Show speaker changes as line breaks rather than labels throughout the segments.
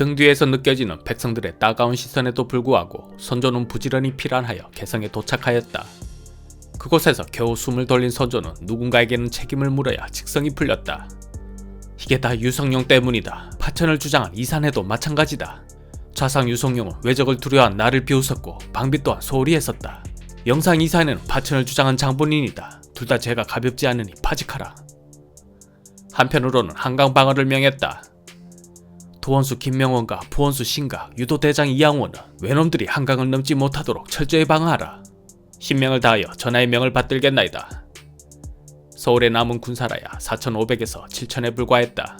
등 뒤에서 느껴지는 백성들의 따가운 시선에도 불구하고 선조는 부지런히 피란하여 개성에 도착하였다. 그곳에서 겨우 숨을 돌린 선조는 누군가에게는 책임을 물어야 직성이 풀렸다. 이게 다 유성룡 때문이다. 파천을 주장한 이산해도 마찬가지다. 좌상 유성룡은 외적을 두려워한 나를 비웃었고 방비 또한 소홀히 했었다. 영상 이산해는 파천을 주장한 장본인이다. 둘 다 죄가 가볍지 않으니 파직하라. 한편으로는 한강 방어를 명했다. 도원수 김명원과 부원수 신가, 유도대장 이양원은 외놈들이 한강을 넘지 못하도록 철저히 방어하라. 신명을 다하여 전하의 명을 받들겠나이다. 서울에 남은 군사라야 4,500에서 7,000에 불과했다.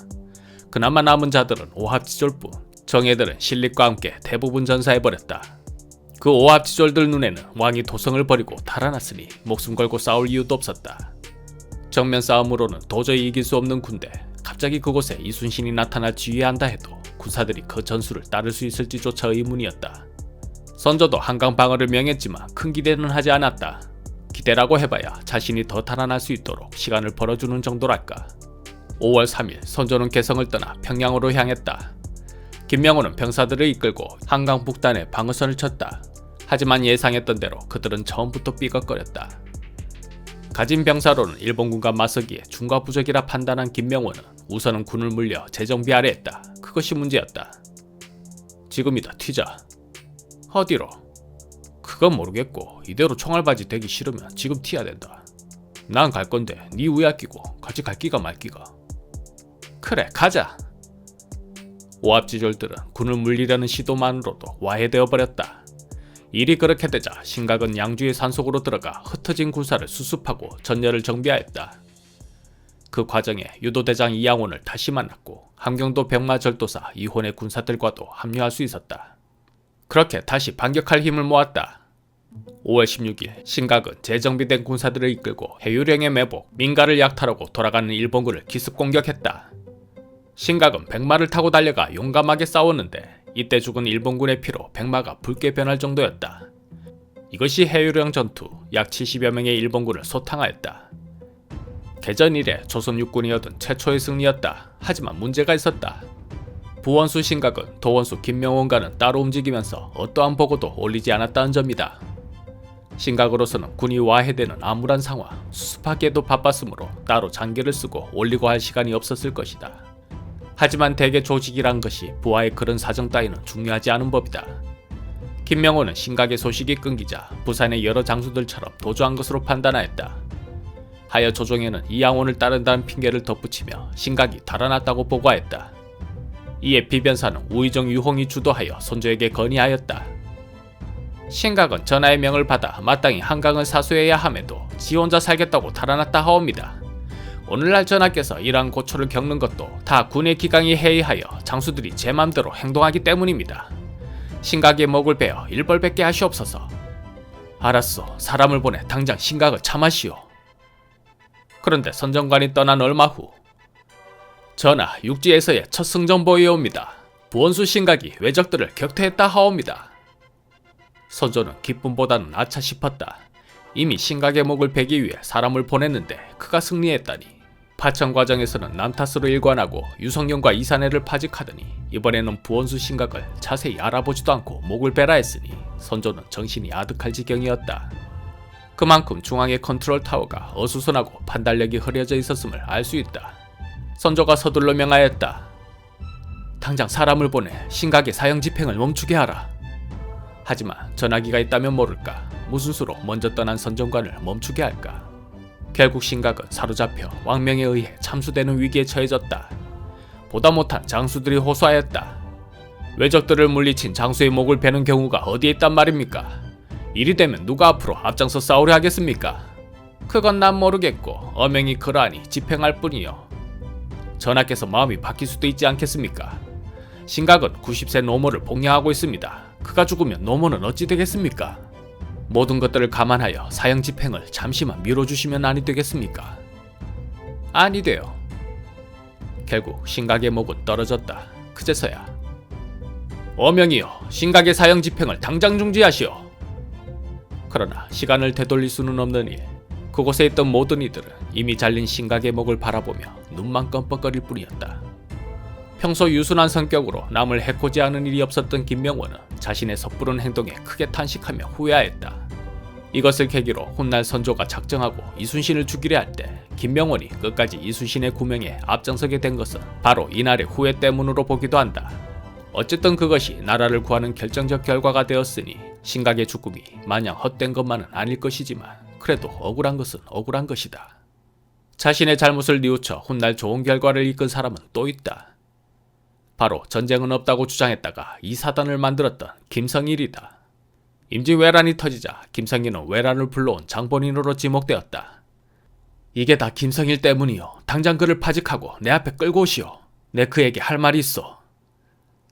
그나마 남은 자들은 오합지졸뿐 정예들은 실립과 함께 대부분 전사해버렸다. 그 오합지졸들 눈에는 왕이 도성을 버리고 달아났으니 목숨 걸고 싸울 이유도 없었다. 정면 싸움으로는 도저히 이길 수 없는 군대 갑자기 그곳에 이순신이 나타나 지휘한다 해도 군사들이 그 전술을 따를 수 있을지조차 의문이었다. 선조도 한강 방어를 명했지만 큰 기대는 하지 않았다. 기대라고 해봐야 자신이 더 달아날 수 있도록 시간을 벌어주는 정도랄까. 5월 3일 선조는 개성을 떠나 평양으로 향했다. 김명호는 병사들을 이끌고 한강 북단에 방어선을 쳤다. 하지만 예상했던 대로 그들은 처음부터 삐걱거렸다. 가진 병사로는 일본군과 맞서기에 중과 부적이라 판단한 김명호는 우선은 군을 물려 재정비하려 했다. 그것이 문제였다. 지금이다 튀자. 어디로? 그건 모르겠고 이대로 총알바지 되기 싫으면 지금 튀어야 된다. 난 갈 건데 네 우에 아끼고 같이 갈 끼가 말 끼가. 그래 가자. 오합지졸들은 군을 물리려는 시도만으로도 와해되어 버렸다. 일이 그렇게 되자 신각은 양주의 산속으로 들어가 흩어진 군사를 수습하고 전열을 정비하였다. 그 과정에 유도대장 이양원을 다시 만났고 함경도 병마절도사 이혼의 군사들과도 합류할 수 있었다. 그렇게 다시 반격할 힘을 모았다. 5월 16일 신각은 재정비된 군사들을 이끌고 해유령의 매복 민가를 약탈하고 돌아가는 일본군을 기습 공격했다. 신각은 백마를 타고 달려가 용감하게 싸웠는데 이때 죽은 일본군의 피로 백마가 붉게 변할 정도였다. 이것이 해유령 전투 약 70여 명의 일본군을 소탕하였다. 개전 이래 조선 육군이 얻은 최초의 승리였다. 하지만 문제가 있었다. 부원수 신각은 도원수 김명원과는 따로 움직이면서 어떠한 보고도 올리지 않았다는 점이다. 신각으로서는 군이 와해되는 암울한 상황, 수습하기에도 바빴으므로 따로 장계를 쓰고 올리고 할 시간이 없었을 것이다. 하지만 대개 조직이란 것이 부하의 그런 사정 따위는 중요하지 않은 법이다. 김명호는 신각의 소식이 끊기자 부산의 여러 장수들처럼 도주한 것으로 판단하였다. 하여 조정에는 이양원을 따른다는 핑계를 덧붙이며 신각이 달아났다고 보고하였다. 이에 비변사는 우의정 유홍이 주도하여 선조에게 건의하였다. 신각은 전하의 명을 받아 마땅히 한강을 사수해야 함에도 지 혼자 살겠다고 달아났다 하옵니다. 오늘날 전하께서 이러한 고초를 겪는 것도 다 군의 기강이 해이하여 장수들이 제 맘대로 행동하기 때문입니다. 신각의 목을 베어 일벌백게 하시옵소서. 알았소. 사람을 보내 당장 신각을 참하시오. 그런데 선정관이 떠난 얼마 후 전하 육지에서의 첫 승전보에 옵니다. 부원수 신각이 외적들을 격퇴했다 하옵니다. 선조는 기쁨보다는 아차 싶었다. 이미 신각의 목을 베기 위해 사람을 보냈는데 그가 승리했다니. 파천 과정에서는 남탓으로 일관하고 유성룡과 이산해를 파직하더니 이번에는 부원수 신각을 자세히 알아보지도 않고 목을 베라 했으니 선조는 정신이 아득할 지경이었다. 그만큼 중앙의 컨트롤 타워가 어수선하고 판단력이 흐려져 있었음을 알 수 있다. 선조가 서둘러 명하였다. 당장 사람을 보내 신각의 사형 집행을 멈추게 하라. 하지만 전화기가 있다면 모를까 무슨 수로 먼저 떠난 선정관을 멈추게 할까. 결국 신각은 사로잡혀 왕명에 의해 참수되는 위기에 처해졌다. 보다 못한 장수들이 호소하였다. 외적들을 물리친 장수의 목을 베는 경우가 어디에 있단 말입니까? 이리 되면 누가 앞으로 앞장서 싸우려 하겠습니까? 그건 난 모르겠고 어명이 그러하니 집행할 뿐이요. 전하께서 마음이 바뀔 수도 있지 않겠습니까? 신각은 90세 노모를 복양하고 있습니다. 그가 죽으면 노모는 어찌 되겠습니까? 모든 것들을 감안하여 사형 집행을 잠시만 미뤄주시면 아니 되겠습니까? 아니 돼요. 결국 신각의 목은 떨어졌다. 그제서야 어명이여 신각의 사형 집행을 당장 중지하시오. 그러나 시간을 되돌릴 수는 없는 일. 그곳에 있던 모든 이들은 이미 잘린 신각의 목을 바라보며 눈만 껌뻑거릴 뿐이었다. 평소 유순한 성격으로 남을 해코지 하는 일이 없었던 김명원은 자신의 섣부른 행동에 크게 탄식하며 후회하였다. 이것을 계기로 훗날 선조가 작정하고 이순신을 죽이려 할 때 김명원이 끝까지 이순신의 구명에 앞장서게 된 것은 바로 이날의 후회 때문으로 보기도 한다. 어쨌든 그것이 나라를 구하는 결정적 결과가 되었으니 신각의 죽음이 마냥 헛된 것만은 아닐 것이지만 그래도 억울한 것은 억울한 것이다. 자신의 잘못을 뉘우쳐 훗날 좋은 결과를 이끈 사람은 또 있다. 바로 전쟁은 없다고 주장했다가 이 사단을 만들었던 김성일이다. 임진 외란이 터지자 김성일은 외란을 불러온 장본인으로 지목되었다. 이게 다 김성일 때문이요. 당장 그를 파직하고 내 앞에 끌고 오시오. 내 그에게 할 말이 있어.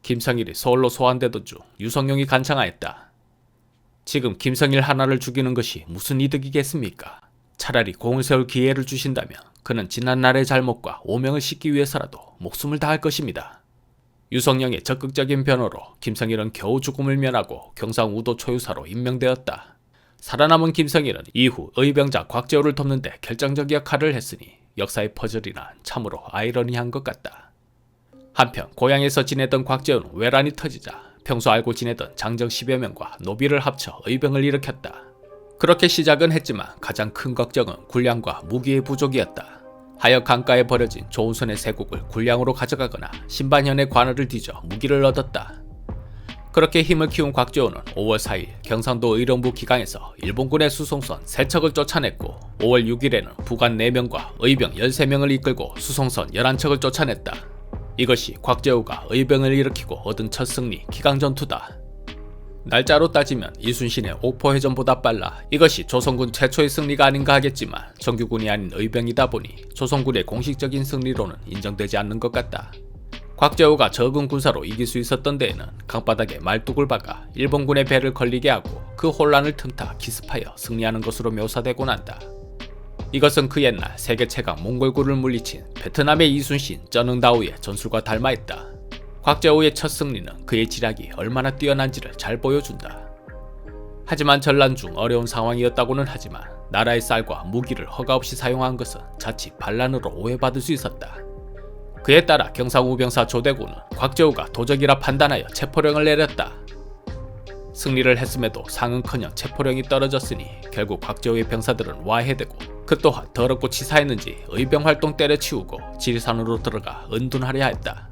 김성일이 서울로 소환되던 중 유성룡이 간청하였다. 지금 김성일 하나를 죽이는 것이 무슨 이득이겠습니까? 차라리 공을 세울 기회를 주신다면 그는 지난날의 잘못과 오명을 씻기 위해서라도 목숨을 다할 것입니다. 유성령의 적극적인 변호로 김성일은 겨우 죽음을 면하고 경상 우도 초유사로 임명되었다. 살아남은 김성일은 이후 의병자 곽재호를 돕는데 결정적 역할을 했으니 역사의 퍼즐이란 참으로 아이러니한 것 같다. 한편 고향에서 지내던 곽재호는 외란이 터지자 평소 알고 지내던 장정 10여 명과 노비를 합쳐 의병을 일으켰다. 그렇게 시작은 했지만 가장 큰 걱정은 군량과 무기의 부족이었다. 하역 강가에 버려진 조은선의 세국을 군량으로 가져가거나 신반현의 관할을 뒤져 무기를 얻었다. 그렇게 힘을 키운 곽재호는 5월 4일 경상도 의령부 기강에서 일본군의 수송선 3척을 쫓아냈고 5월 6일에는 부관 4명과 의병 13명을 이끌고 수송선 11척을 쫓아냈다. 이것이 곽재호가 의병을 일으키고 얻은 첫 승리 기강전투다. 날짜로 따지면 이순신의 옥포해전보다 빨라 이것이 조선군 최초의 승리가 아닌가 하겠지만 정규군이 아닌 의병이다 보니 조선군의 공식적인 승리로는 인정되지 않는 것 같다. 곽재호가 적은 군사로 이길 수 있었던 데에는 강바닥에 말뚝을 박아 일본군의 배를 걸리게 하고 그 혼란을 틈타 기습하여 승리하는 것으로 묘사되곤 한다. 이것은 그 옛날 세계 최강 몽골군을 물리친 베트남의 이순신 쩌능다오의 전술과 닮아있다. 곽재호의 첫 승리는 그의 지략이 얼마나 뛰어난지를 잘 보여준다. 하지만 전란 중 어려운 상황이었다고는 하지만 나라의 쌀과 무기를 허가 없이 사용한 것은 자칫 반란으로 오해받을 수 있었다. 그에 따라 경상우병사 조대구는 곽재호가 도적이라 판단하여 체포령을 내렸다. 승리를 했음에도 상은커녕 체포령이 떨어졌으니 결국 곽재호의 병사들은 와해되고 그 또한 더럽고 치사했는지 의병 활동 때려치우고 지리산으로 들어가 은둔하려 했다.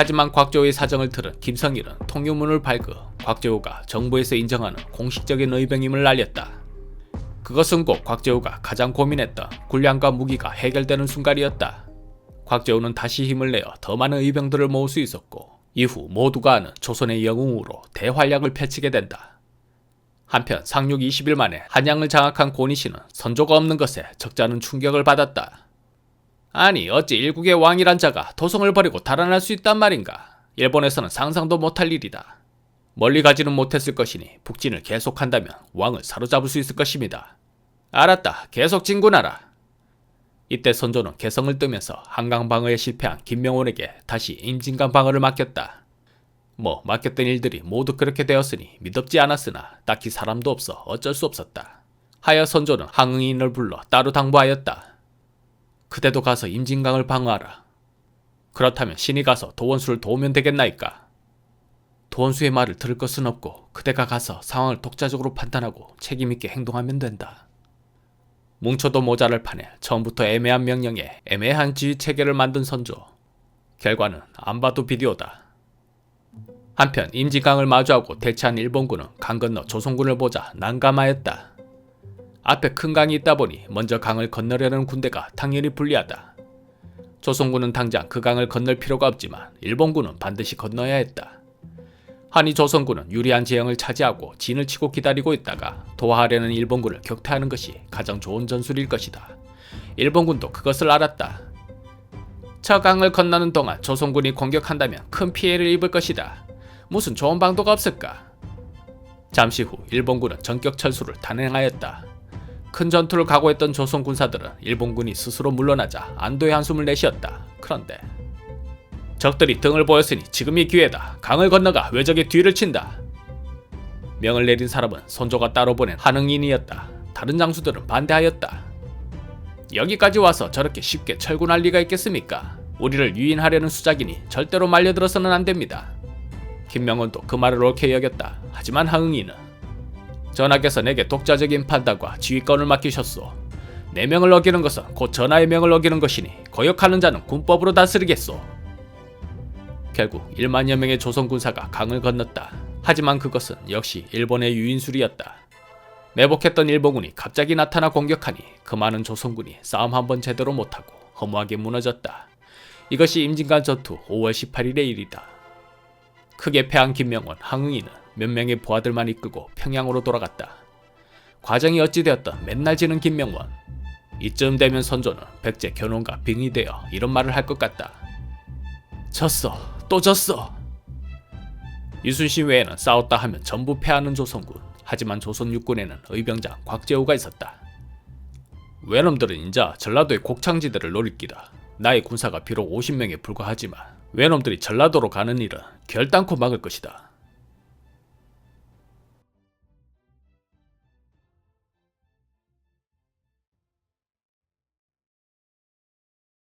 하지만 곽재호의 사정을 들은 김성일은 통유문을 발그 곽재호가 정부에서 인정하는 공식적인 의병임을 알렸다. 그것은 곧 곽재호가 가장 고민했던 군량과 무기가 해결되는 순간이었다. 곽재호는 다시 힘을 내어 더 많은 의병들을 모을 수 있었고 이후 모두가 아는 조선의 영웅으로 대활약을 펼치게 된다. 한편 상륙 20일 만에 한양을 장악한 고니씨는 선조가 없는 것에 적잖은 충격을 받았다. 아니 어찌 일국의 왕이란 자가 도성을 버리고 달아날 수 있단 말인가? 일본에서는 상상도 못할 일이다. 멀리 가지는 못했을 것이니 북진을 계속한다면 왕을 사로잡을 수 있을 것입니다. 알았다. 계속 진군하라. 이때 선조는 개성을 뜨면서 한강 방어에 실패한 김명원에게 다시 임진강 방어를 맡겼다. 뭐 맡겼던 일들이 모두 그렇게 되었으니 믿었지 않았으나 딱히 사람도 없어 어쩔 수 없었다. 하여 선조는 항응인을 불러 따로 당부하였다. 그대도 가서 임진강을 방어하라. 그렇다면 신이 가서 도원수를 도우면 되겠나이까? 도원수의 말을 들을 것은 없고 그대가 가서 상황을 독자적으로 판단하고 책임있게 행동하면 된다. 뭉쳐도 모자랄 판에 처음부터 애매한 명령에 애매한 지휘 체계를 만든 선조. 결과는 안 봐도 비디오다. 한편 임진강을 마주하고 대치한 일본군은 강 건너 조선군을 보자 난감하였다. 앞에 큰 강이 있다 보니 먼저 강을 건너려는 군대가 당연히 불리하다. 조선군은 당장 그 강을 건널 필요가 없지만 일본군은 반드시 건너야 했다. 한이 조선군은 유리한 지형을 차지하고 진을 치고 기다리고 있다가 도하하려는 일본군을 격퇴하는 것이 가장 좋은 전술일 것이다. 일본군도 그것을 알았다. 저 강을 건너는 동안 조선군이 공격한다면 큰 피해를 입을 것이다. 무슨 좋은 방도가 없을까? 잠시 후 일본군은 전격 철수를 단행하였다. 큰 전투를 각오했던 조선 군사들은 일본군이 스스로 물러나자 안도의 한숨을 내쉬었다. 그런데 적들이 등을 보였으니 지금이 기회다. 강을 건너가 외적의 뒤를 친다. 명을 내린 사람은 손조가 따로 보낸 한응인이었다. 다른 장수들은 반대하였다. 여기까지 와서 저렇게 쉽게 철군할 리가 있겠습니까? 우리를 유인하려는 수작이니 절대로 말려들어서는 안 됩니다. 김명원도 그 말을 옳게 여겼다. 하지만 하응이는 전하께서 내게 독자적인 판단과 지휘권을 맡기셨소. 내 명을 어기는 것은 곧 전하의 명을 어기는 것이니 거역하는 자는 군법으로 다스리겠소. 결국 1만여 명의 조선 군사가 강을 건넜다. 하지만 그것은 역시 일본의 유인술이었다. 매복했던 일본군이 갑자기 나타나 공격하니 그 많은 조선군이 싸움 한 번 제대로 못하고 허무하게 무너졌다. 이것이 임진간 전투 5월 18일의 일이다. 크게 패한 김명원, 항응이는 몇 명의 부하들만 이끌고 평양으로 돌아갔다. 과정이 어찌되었던 맨날 지는 김명원. 이쯤 되면 선조는 백제 견훤과 빙의되어 이런 말을 할 것 같다. 졌어, 또 졌어. 이순신 외에는 싸웠다 하면 전부 패하는 조선군. 하지만 조선 육군에는 의병장 곽재우가 있었다. 외놈들은 인자 전라도의 곡창지대를 노릴 기다. 나의 군사가 비록 50명에 불과하지만 외놈들이 전라도로 가는 일은 결단코 막을 것이다.